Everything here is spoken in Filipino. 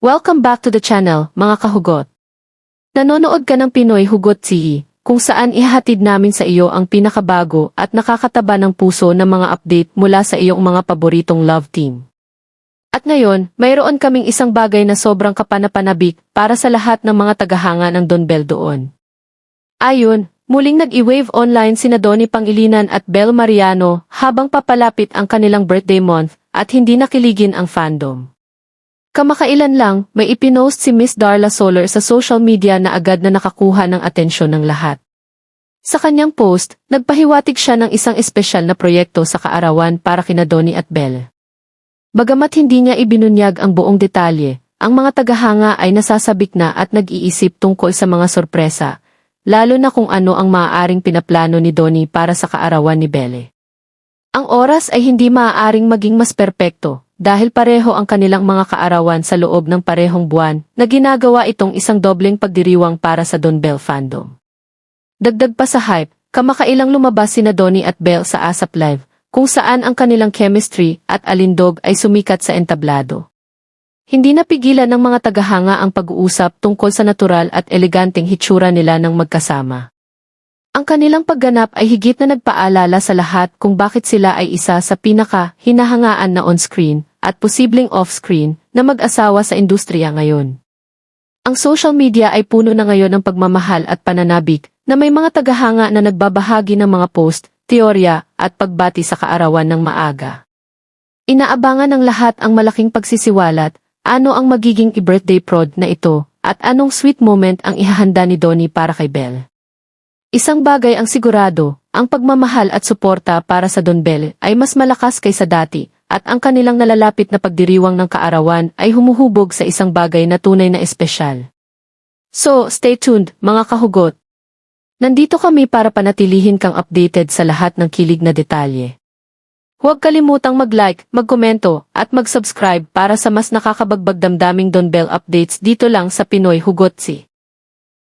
Welcome back to the channel, mga kahugot. Nanonood ka ng Pinoy Hugot TV, kung saan ihahatid namin sa iyo ang pinakabago at nakakataba ng puso ng mga update mula sa iyong mga paboritong love team. At ngayon, mayroon kaming isang bagay na sobrang kapanapanabik para sa lahat ng mga tagahanga ng Don Bell doon. Ayon, muling nag-i-wave online sina Donnie Pangilinan at Bel Mariano habang papalapit ang kanilang birthday month at hindi nakiligin ang fandom. Kamakailan lang, may ipinost si Miss Darla Solar sa social media na agad na nakakuha ng atensyon ng lahat. Sa kanyang post, nagpahiwatig siya ng isang espesyal na proyekto sa kaarawan para kina Donnie at Belle. Bagamat hindi niya ibinunyag ang buong detalye, ang mga tagahanga ay nasasabik na at nag-iisip tungkol sa mga sorpresa, lalo na kung ano ang maaaring pinaplano ni Donnie para sa kaarawan ni Belle. Ang oras ay hindi maaaring maging mas perpekto, dahil pareho ang kanilang mga kaarawan sa loob ng parehong buwan na ginagawa itong isang dobleng pagdiriwang para sa Don Bell fandom. Dagdag pa sa hype, kamakailang lumabas sina Donnie at Bell sa ASAP Live, kung saan ang kanilang chemistry at alindog ay sumikat sa entablado. Hindi napigilan ng mga tagahanga ang pag-uusap tungkol sa natural at eleganteng hitsura nila ng magkasama. Ang kanilang pagganap ay higit na nagpaalala sa lahat kung bakit sila ay isa sa pinaka-hinahangaan na on-screen at posibleng off-screen na mag-asawa sa industriya ngayon. Ang social media ay puno na ngayon ng pagmamahal at pananabik na may mga tagahanga na nagbabahagi ng mga post, teorya at pagbati sa kaarawan ng maaga. Inaabangan ng lahat ang malaking pagsisiwalat, ano ang magiging i-birthday prod na ito, at anong sweet moment ang ihahanda ni Donnie para kay Belle. Isang bagay ang sigurado, ang pagmamahal at suporta para sa Don Bell ay mas malakas kaysa dati, at ang kanilang nalalapit na pagdiriwang ng kaarawan ay humuhubog sa isang bagay na tunay na espesyal. So, stay tuned, mga kahugot. Nandito kami para panatilihin kang updated sa lahat ng kilig na detalye. Huwag kalimutang mag-like, magkomento, at mag-subscribe para sa mas nakakabagbag damdaming Don Bell updates dito lang sa Pinoy Hugotsi.